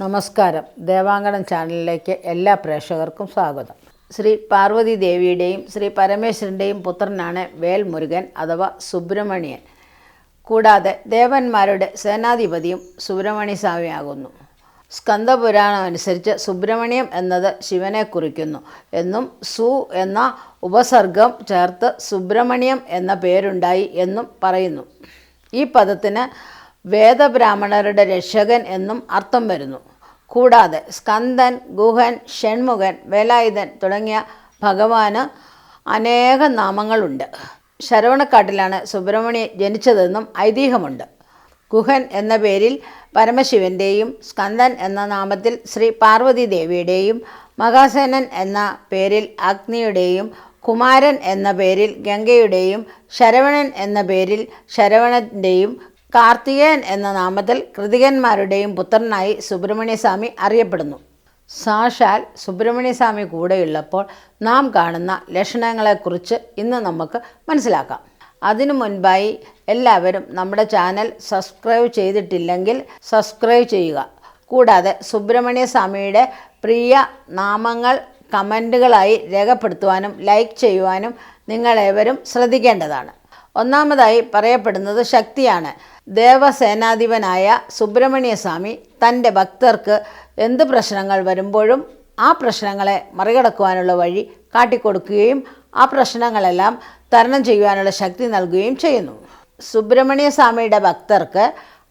നമസ്കാരം. ദേവാങ്കണം ചാനലിലേക്ക് എല്ലാ പ്രേക്ഷകർക്കും സ്വാഗതം. ശ്രീ പാർവതി ദേവിയുടെയും ശ്രീ പരമേശ്വരന്റെയും പുത്രനാണ് വേൽമുരുകൻ അഥവാ സുബ്രഹ്മണ്യൻ. കൂടാതെ ദേവന്മാരുടെ സേനാധിപതിയും സുബ്രഹ്മണ്യ സ്വാമിയാകുന്നു. സ്കന്ദപുരാണം അനുസരിച്ച് സുബ്രഹ്മണ്യം എന്നത് ശിവനെ കുറിക്കുന്നു. എന്നും സു എന്ന ഉപസർഗം ചേർത്ത് സുബ്രഹ്മണ്യം എന്ന പേരുണ്ടായി എന്നും പറയുന്നു. ഈ പദത്തിന് വേദബ്രാഹ്മണരുടെ രക്ഷകൻ എന്നും അർത്ഥം വരുന്നു. കൂടാതെ സ്കന്ദൻ ഗുഹൻ ഷൺമുഖൻ വേലായുധൻ തുടങ്ങിയ ഭഗവാന് അനേകം നാമങ്ങളുണ്ട്. ശരവണക്കാട്ടിലാണ് സുബ്രഹ്മണ്യ ജനിച്ചതെന്നും ഐതിഹ്യമുണ്ട്. ഗുഹൻ എന്ന പേരിൽ പരമശിവന്റെയും സ്കന്ദൻ എന്ന നാമത്തിൽ ശ്രീ പാർവതി ദേവിയുടെയും മഹാസേനൻ എന്ന പേരിൽ അഗ്നിയുടെയും കുമാരൻ എന്ന പേരിൽ ഗംഗയുടെയും ശരവണൻ എന്ന പേരിൽ ശരവണന്റെയും കാർത്തികേയൻ എന്ന നാമത്തിൽ കൃതികന്മാരുടെയും പുത്രനായി സുബ്രഹ്മണ്യസ്വാമി അറിയപ്പെടുന്നു. സാക്ഷാൽ സുബ്രഹ്മണ്യസ്വാമി കൂടെയുള്ളപ്പോൾ നാം കാണുന്ന ലക്ഷണങ്ങളെക്കുറിച്ച് ഇന്ന് നമുക്ക് മനസ്സിലാക്കാം. അതിനു മുൻപായി എല്ലാവരും നമ്മുടെ ചാനൽ സബ്സ്ക്രൈബ് ചെയ്തിട്ടില്ലെങ്കിൽ സബ്സ്ക്രൈബ് ചെയ്യുക. കൂടാതെ സുബ്രഹ്മണ്യ സ്വാമിയുടെ പ്രിയ നാമങ്ങൾ കമന്റുകളായി രേഖപ്പെടുത്തുവാനും ലൈക്ക് ചെയ്യുവാനും നിങ്ങളേവരും ശ്രദ്ധിക്കേണ്ടതാണ്. ഒന്നാമതായി പറയപ്പെടുന്നത് ശക്തിയാണ്. ദേവസേനാധിപനായ സുബ്രഹ്മണ്യസ്വാമി തന്റെ ഭക്തർക്ക് എന്ത് പ്രശ്നങ്ങൾ വരുമ്പോഴും ആ പ്രശ്നങ്ങളെ മറികടക്കുവാനുള്ള വഴി കാട്ടിക്കൊടുക്കുകയും ആ പ്രശ്നങ്ങളെല്ലാം തരണം ചെയ്യുവാനുള്ള ശക്തി നൽകുകയും ചെയ്യുന്നു. സുബ്രഹ്മണ്യ സ്വാമിയുടെ ഭക്തർക്ക്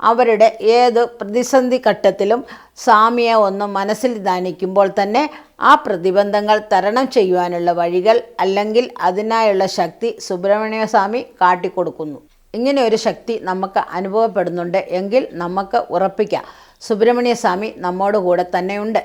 അവരുടെ ഏത് പ്രതിസന്ധി ഘട്ടത്തിലും സ്വാമിയെ ഒന്ന് മനസ്സിൽ ധ്യാനിക്കുമ്പോൾ തന്നെ ആ പ്രതിബന്ധങ്ങൾ തരണം ചെയ്യുവാനുള്ള വഴികൾ അല്ലെങ്കിൽ അതിനായുള്ള ശക്തി സുബ്രഹ്മണ്യ സ്വാമി കാട്ടിക്കൊടുക്കുന്നു. ഇങ്ങനെ ഒരു ശക്തി നമുക്ക് അനുഭവപ്പെടുന്നുണ്ട് എങ്കിൽ നമുക്ക് ഉറപ്പിക്കാം. സുബ്രഹ്മണ്യ സ്വാമി നമ്മോട് കൂടെ തന്നെയുണ്ട്.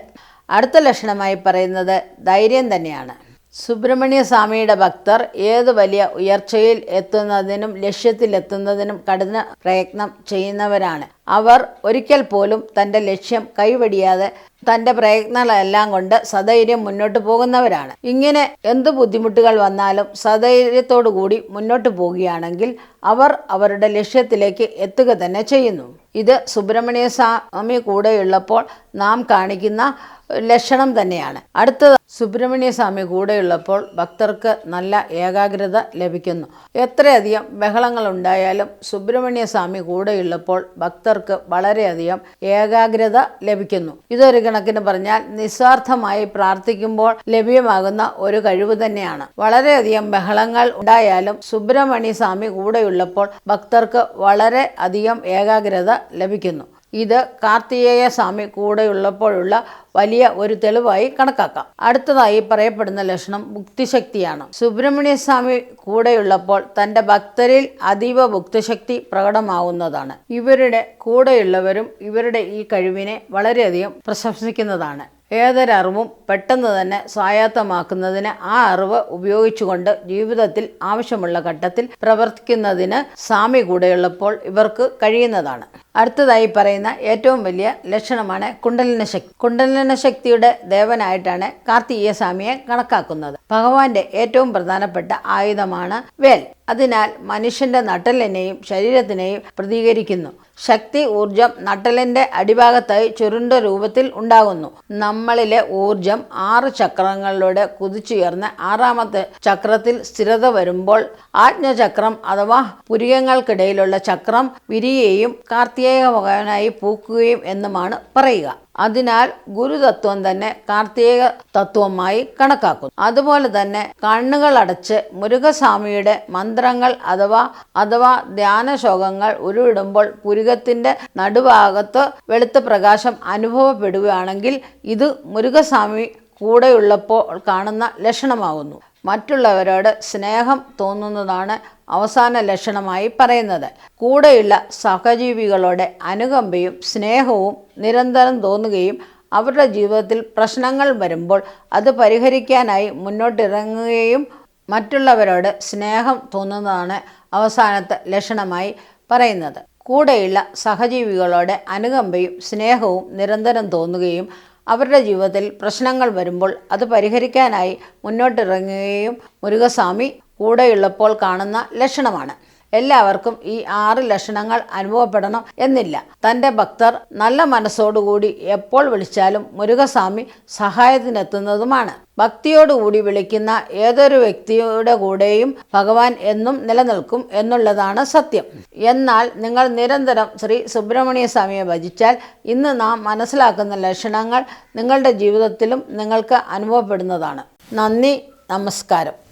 അടുത്ത ലക്ഷണമായി പറയുന്നത് ധൈര്യം തന്നെയാണ്. സുബ്രഹ്മണ്യ സ്വാമിയുടെ ഭക്തർ ഏത് വലിയ ഉയർച്ചയിൽ എത്തുന്നതിനും ലക്ഷ്യത്തിലെത്തുന്നതിനും കഠിന പ്രയത്നം ചെയ്യുന്നവരാണ്. അവർ ഒരിക്കൽ പോലും തന്റെ ലക്ഷ്യം കൈവടിയാതെ തന്റെ പ്രയത്നങ്ങളെല്ലാം കൊണ്ട് സധൈര്യം മുന്നോട്ട് പോകുന്നവരാണ്. ഇങ്ങനെ എന്ത് ബുദ്ധിമുട്ടുകൾ വന്നാലും സധൈര്യത്തോടു കൂടി മുന്നോട്ട് പോവുകയാണെങ്കിൽ അവർ അവരുടെ ലക്ഷ്യത്തിലേക്ക് എത്തുക തന്നെ ചെയ്യുന്നു. ഇത് സുബ്രഹ്മണ്യ സ്വാമി കൂടെയുള്ളപ്പോൾ നാം കാണിക്കുന്ന ലക്ഷണം തന്നെയാണ്. അടുത്തത് സുബ്രഹ്മണ്യ സ്വാമി കൂടെയുള്ളപ്പോൾ ഭക്തർക്ക് നല്ല ഏകാഗ്രത ലഭിക്കുന്നു. എത്രയധികം ബഹളങ്ങൾ ഉണ്ടായാലും സുബ്രഹ്മണ്യ സ്വാമി കൂടെയുള്ളപ്പോൾ ഭക്തർക്ക് വളരെയധികം ഏകാഗ്രത ലഭിക്കുന്നു. ഇതൊരു കണക്കിന് പറഞ്ഞാൽ നിസ്വാർത്ഥമായി പ്രാർത്ഥിക്കുമ്പോൾ ലഭ്യമാകുന്ന ഒരു കഴിവ് തന്നെയാണ്. വളരെയധികം ബഹളങ്ങൾ ഉണ്ടായാലും സുബ്രഹ്മണ്യ സ്വാമി കൂടെയുള്ളപ്പോൾ ഭക്തർക്ക് വളരെ അധികം ഏകാഗ്രത ലഭിക്കുന്നു. ഇത് കാർത്തികേയ സ്വാമി കൂടെയുള്ളപ്പോഴുള്ള വലിയ ഒരു തെളിവായി കണക്കാക്കാം. അടുത്തതായി പറയപ്പെടുന്ന ലക്ഷണം ഭുക്തിശക്തിയാണ്. സുബ്രഹ്മണ്യ സ്വാമി കൂടെയുള്ളപ്പോൾ തന്റെ ഭക്തരിൽ അതീവ ഭുക്തിശക്തി പ്രകടമാവുന്നതാണ്. ഇവരുടെ കൂടെയുള്ളവരും ഇവരുടെ ഈ കഴിവിനെ വളരെയധികം പ്രശംസിക്കുന്നതാണ്. ഏതൊരറിവും പെട്ടെന്ന് തന്നെ സ്വായത്തമാക്കുന്നതിന് ആ അറിവ് ഉപയോഗിച്ചുകൊണ്ട് ജീവിതത്തിൽ ആവശ്യമുള്ള ഘട്ടത്തിൽ പ്രവർത്തിക്കുന്നതിന് സ്വാമി കൂടെയുള്ളപ്പോൾ ഇവർക്ക് കഴിയുന്നതാണ്. അടുത്തതായി പറയുന്ന ഏറ്റവും വലിയ ലക്ഷണമാണ് കുണ്ടലിന ശക്തി. കുണ്ടലിന ശക്തിയുടെ ദേവനായിട്ടാണ് കാർത്തികീയ സ്വാമിയെ കണക്കാക്കുന്നത്. ഭഗവാന്റെ ഏറ്റവും പ്രധാനപ്പെട്ട ആയുധമാണ് വേൽ. അതിനാൽ മനുഷ്യന്റെ നട്ടലിനെയും ശരീരത്തിനെയും പ്രതികരിക്കുന്നു. ശക്തി ഊർജം നട്ടലിന്റെ അടിഭാഗത്തായി ചുരുണ്ട രൂപത്തിൽ ഉണ്ടാകുന്നു. നമ്മളിലെ ഊർജം ആറ് ചക്രങ്ങളിലൂടെ കുതിച്ചുയർന്ന് ആറാമത്തെ ചക്രത്തിൽ സ്ഥിരത വരുമ്പോൾ ആജ്ഞചക്രം അഥവാ പുരികങ്ങൾക്കിടയിലുള്ള ചക്രം വിരിയുകയും കാർത്തികേയ ഭഗവാനായി പൂക്കുകയും എന്നുമാണ് പറയുക. അതിനാൽ ഗുരുതത്വം തന്നെ കാർത്തിക തത്വമായി കണക്കാക്കുന്നു. അതുപോലെ തന്നെ കണ്ണുകൾ അടച്ച് മുരുകസ്വാമിയുടെ മന്ത്രങ്ങൾ അഥവാ അഥവാ ധ്യാനശോകങ്ങൾ ഉരുവിടുമ്പോൾ പുരുകത്തിന്റെ നടുഭാഗത്ത് വെളുത്ത പ്രകാശം അനുഭവപ്പെടുകയാണെങ്കിൽ ഇത് മുരുകസ്വാമി കൂടെയുള്ളപ്പോൾ കാണുന്ന ലക്ഷണമാകുന്നു. മറ്റുള്ളവരോട് സ്നേഹം തോന്നുന്നതാണ് അവസാന ലക്ഷണമായി പറയുന്നത്. കൂടെയുള്ള സഹജീവികളോട് അനുകമ്പയും സ്നേഹവും നിരന്തരം തോന്നുകയും അവരുടെ ജീവിതത്തിൽ പ്രശ്നങ്ങൾ വരുമ്പോൾ അത് പരിഹരിക്കാനായി മുന്നോട്ടിറങ്ങുകയും മറ്റുള്ളവരോട് സ്നേഹം തോന്നുന്നതാണ് അവസാനത്തെ ലക്ഷണമായി പറയുന്നത്. കൂടെയുള്ള സഹജീവികളോട് അനുകമ്പയും സ്നേഹവും നിരന്തരം തോന്നുകയും അവരുടെ ജീവിതത്തിൽ പ്രശ്നങ്ങൾ വരുമ്പോൾ അത് പരിഹരിക്കാനായി മുന്നോട്ടിറങ്ങുകയും മുരുകസ്വാമി കൂടെയുള്ളപ്പോൾ കാണുന്ന ലക്ഷണമാണ്. എല്ലാവർക്കും ഈ ആറ് ലക്ഷണങ്ങൾ അനുഭവപ്പെടണം എന്നില്ല. തന്റെ ഭക്തർ നല്ല മനസ്സോടുകൂടി എപ്പോൾ വിളിച്ചാലും മുരുകസ്വാമി സഹായത്തിനെത്തുന്നതുമാണ്. ഭക്തിയോടുകൂടി വിളിക്കുന്ന ഏതൊരു വ്യക്തിയുടെ കൂടെയും ഭഗവാൻ എന്നും നിലനിൽക്കും എന്നുള്ളതാണ് സത്യം. എന്നാൽ നിങ്ങൾ നിരന്തരം ശ്രീ സുബ്രഹ്മണ്യ സ്വാമിയെ ഭജിച്ചാൽ ഇന്ന് നാം മനസ്സിലാക്കുന്ന ലക്ഷണങ്ങൾ നിങ്ങളുടെ ജീവിതത്തിലും നിങ്ങൾക്ക് അനുഭവപ്പെടുന്നതാണ്. നന്ദി നമസ്കാരം.